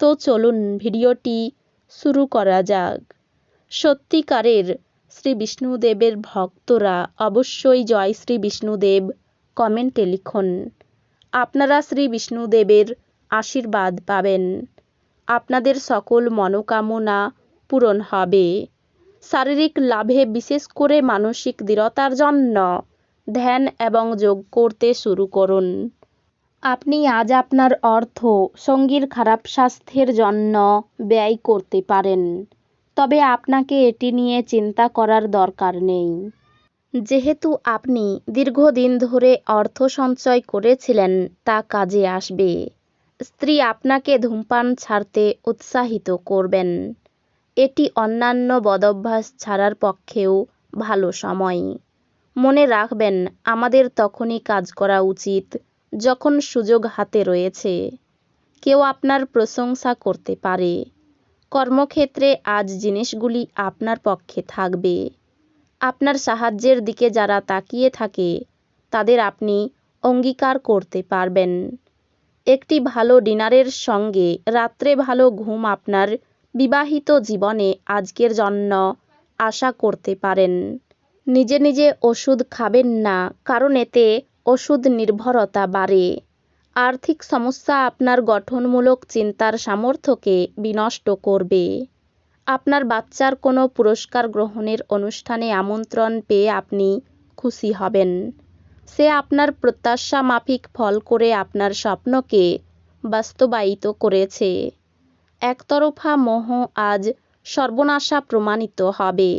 তো চলুন ভিডিওটি শুরু করা যাক। সত্যিকারের শ্রী বিষ্ণুদেবের ভক্তরা অবশ্যই জয় শ্রী বিষ্ণুদেব কমেন্টে লিখুন। আপনারা শ্রী বিষ্ণুদেবের আশীর্বাদ পাবেন। আপনাদের সকল মনোকামনা পূরণ হবে। শারীরিক লাভে বিশেষ করে মানসিক দৃঢ়তার জন্য ধ্যান এবং যোগ করতে শুরু করুন। আপনি আজ আপনার অর্থ সঙ্গীর খারাপ স্বাস্থ্যের জন্য ব্যয় করতে পারেন। তবে আপনাকে এটি নিয়ে চিন্তা করার দরকার নেই। যেহেতু আপনি দীর্ঘদিন ধরে অর্থ সঞ্চয় করেছিলেন, তা কাজে আসবে। স্ত্রী আপনাকে ধূমপান ছাড়তে উৎসাহিত করবেন। এটি অন্যান্য বদভ্যাস ছাড়ার পক্ষেও ভালো সময়। মনে রাখবেন, আমাদের তখনই কাজ করা উচিত। যখন সুযোগ হাতে রয়েছে, কেউ আপনার প্রশংসা করতে পারে। কর্মক্ষেত্রে আজ জিনিসগুলি আপনার পক্ষে থাকবে। আপনার সাহায্যের দিকে যারা তাকিয়ে থাকে, তাদের আপনি অঙ্গীকার করতে পারবেন। একটি ভালো ডিনারের সঙ্গে রাত্রে ভালো ঘুম আপনার বিবাহিত জীবনে আজকের জন্য আশা করতে পারেন। নিজে নিজে ওষুধ খাবেন না, কারণ এতে ওষুধ নির্ভরতা বাড়ে। আর্থিক সমস্যা আপনার গঠনমূলক চিন্তার সামর্থ্যকে বিনষ্ট করবে। আপনার বাচ্চার কোনো পুরস্কার গ্রহণের অনুষ্ঠানে আমন্ত্রণ পেয়ে আপনি খুশি হবেন। সে আপনার প্রত্যাশা মাফিক ফল করে আপনার স্বপ্নকে বাস্তবায়িত করেছে। একতরফা মোহ আজ সর্বনাশা প্রমাণিত হবে।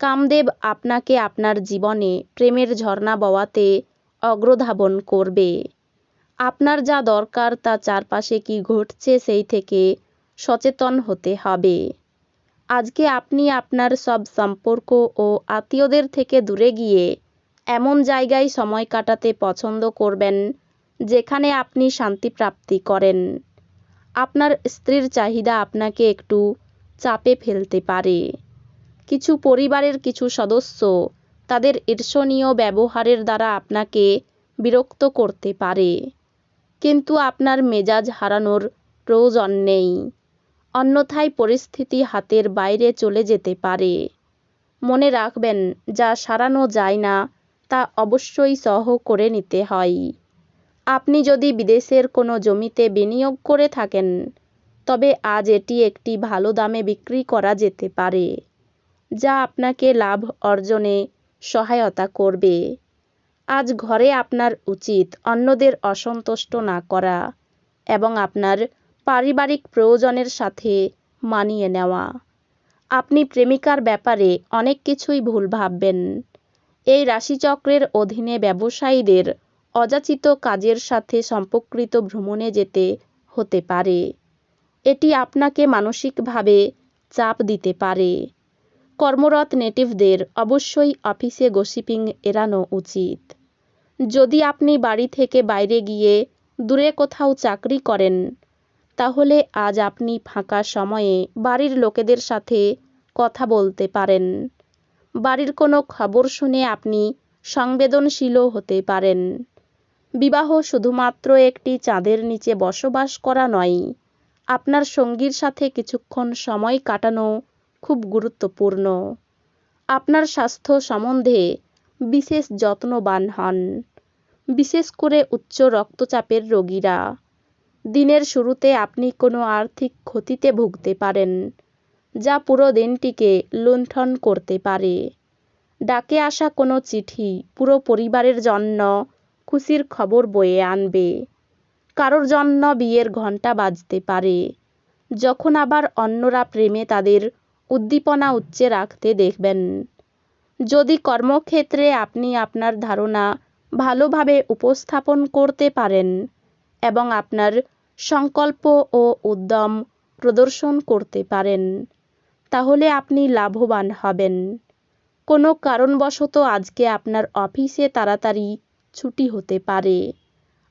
কামদেব আপনাকে আপনার জীবনে প্রেমের ঝর্ণা বওয়াতে অগ্রধাবন করবে। আপনার যা দরকার তা চারপাশে কি ঘটছে সেই থেকে সচেতন হতে হবে। আজকে আপনি আপনার সব সম্পর্ক ও আত্মীয়দের থেকে দূরে গিয়ে এমন জায়গায় সময় কাটাতে পছন্দ করবেন যেখানে আপনি শান্তি প্রাপ্তি করেন। আপনার স্ত্রীর চাহিদা আপনাকে একটু চাপে ফেলতে পারে। কিছু পরিবারের কিছু সদস্য তাদের ঈর্ষণীয় ব্যবহারের দ্বারা আপনাকে বিরক্ত করতে পারে। কিন্তু আপনার মেজাজ হারানোর প্রয়োজন নেই। অন্যথায় পরিস্থিতি হাতের বাইরে চলে যেতে পারে। মনে রাখবেন, যা সারানো যায় না, তা অবশ্যই সহ করে নিতে হয়। আপনি যদি বিদেশের কোনো জমিতে বিনিয়োগ করে থাকেন, তবে আজ এটি একটি ভালো দামে বিক্রি করা যেতে পারে, যা আপনাকে লাভ অর্জনে সহায়তা করবে। আজ ঘরে আপনার উচিত অন্যদের অসন্তুষ্ট না করা এবং আপনার পারিবারিক প্রয়োজনের সাথে মানিয়ে নেওয়া। আপনি প্রেমিকার ব্যাপারে অনেক কিছুই ভুল ভাববেন। এই রাশিচক্রের অধীনে ব্যবসায়ীদের অযাচিত কাজের সাথে সম্পর্কিত ভ্রমণে যেতে হতে পারে। এটি আপনাকে মানসিকভাবে চাপ দিতে পারে। কর্মরত নেটিভদের অবশ্যই অফিসে গসিপিং এড়ানো উচিত। যদি আপনি বাড়ি থেকে বাইরে গিয়ে দূরে কোথাও চাকরি করেন, তাহলে আজ আপনি ফাঁকা সময়ে বাড়ির লোকেদের সাথে কথা বলতে পারেন। বাড়ির কোনো খবর শুনে আপনি সংবেদনশীলও হতে পারেন। বিবাহ শুধুমাত্র একটি চাঁদের নিচে বসবাস করা নয়, আপনার সঙ্গীর সাথে কিছুক্ষণ সময় কাটানো খুব গুরুত্বপূর্ণ। আপনার স্বাস্থ্য সম্বন্ধে বিশেষ যত্নবান হন। বিশেষ করে উচ্চ রক্তচাপের রোগীরা। দিনের শুরুতে আপনি কোনো আর্থিক ক্ষতিতে ভুগতে পারেন, যা পুরো দিনটিকে লুণ্ঠন করতে পারে। ডাকে আসা কোনো চিঠি পুরো পরিবারের জন্য খুশির খবর বয়ে আনবে। কারোর জন্য বিয়ের ঘণ্টা বাজতে পারে। যখন আবার অন্যরা প্রেমে তাদের উদ্দীপনা উচ্চে রাখতে দেখবেন। যদি কর্মক্ষেত্রে আপনি আপনার ধারণা ভালোভাবে উপস্থাপন করতে পারেন এবং আপনার সংকল্প ও উদ্যম প্রদর্শন করতে পারেন, তাহলে আপনি লাভবান হবেন। কোনো কারণবশত আজকে আপনার অফিসে তাড়াতাড়ি ছুটি হতে পারে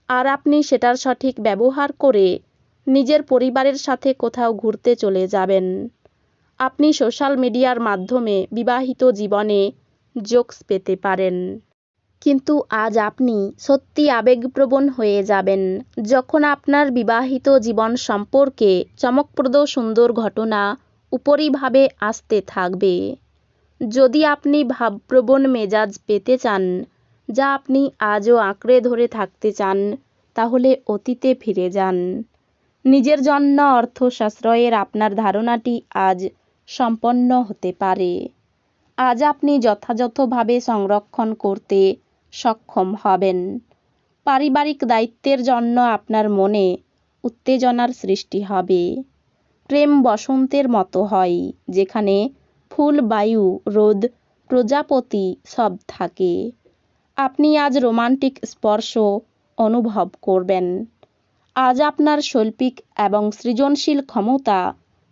আর আপনি সেটার সঠিক ব্যবহার করে নিজের পরিবারের সাথে কোথাও ঘুরতে চলে যাবেন। আপনি সোশ্যাল মিডিয়ার মাধ্যমে বিবাহিত জীবনে জোকস পেতে পারেন। কিন্তু আজ আপনি সত্যি আবেগপ্রবণ হয়ে যাবেন যখন আপনার বিবাহিত জীবন সম্পর্কে চমকপ্রদ সুন্দর ঘটনা উপরিভাবে আসতে থাকবে। যদি আপনি ভাবপ্রবণ মেজাজ পেতে চান, যা আপনি আজও আঁকড়ে ধরে থাকতে চান, তাহলে অতীতে ফিরে যান। নিজের জন্য অর্থ সাশ্রয়ের আপনার ধারণাটি আজ সম্পন্ন হতে পারে। আজ আপনি যথাযথভাবে সংরক্ষণ করতে সক্ষম হবেন। পারিবারিক দায়িত্বের জন্য আপনার মনে উত্তেজনার সৃষ্টি হবে। প্রেম বসন্তের মতো হয়, যেখানে ফুল, বায়ু, রোদ, প্রজাপতি সব থাকে। আপনি আজ রোমান্টিক স্পর্শ অনুভব করবেন। আজ আপনার শৈল্পিক এবং সৃজনশীল ক্ষমতা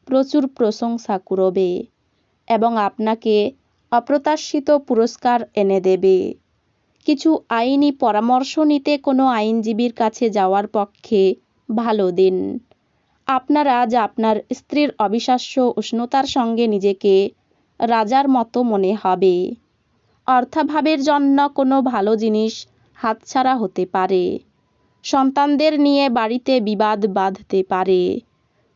প্রচুর প্রশংসা করবে এবং আপনাকে অপ্রত্যাশিত পুরস্কার এনে দেবে। কিছু আইনি পরামর্শ নিতে কোনো আইনজীবীর কাছে যাওয়ার পক্ষে ভালো দিন। আপনার আজ আপনার স্ত্রীর অবিশ্বাস্য উষ্ণতার সঙ্গে নিজেকে রাজার মতো মনে হবে। অর্থাভাবের জন্য কোনো ভালো জিনিস হাতছাড়া হতে পারে। সন্তানদের নিয়ে বাড়িতে বিবাদ বাঁধতে পারে।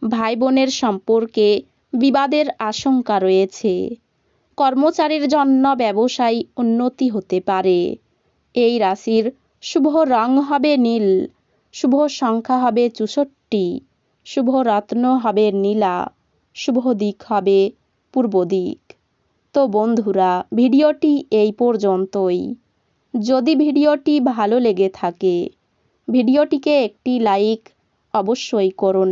ভাই বোনের সম্পর্কে বিবাদের আশঙ্কা রয়েছে। কর্মচারীর জন্য ব্যবসায় উন্নতি হতে পারে। এই রাশির শুভ রং হবে নীল, শুভ সংখ্যা হবে চুষট্টি, শুভ রত্ন হবে নীলা, শুভ দিক হবে পূর্ব দিক। তো বন্ধুরা, ভিডিওটি এই পর্যন্তই। যদি ভিডিওটি ভালো লেগে থাকে, ভিডিওটিকে একটি লাইক অবশ্যই করুন।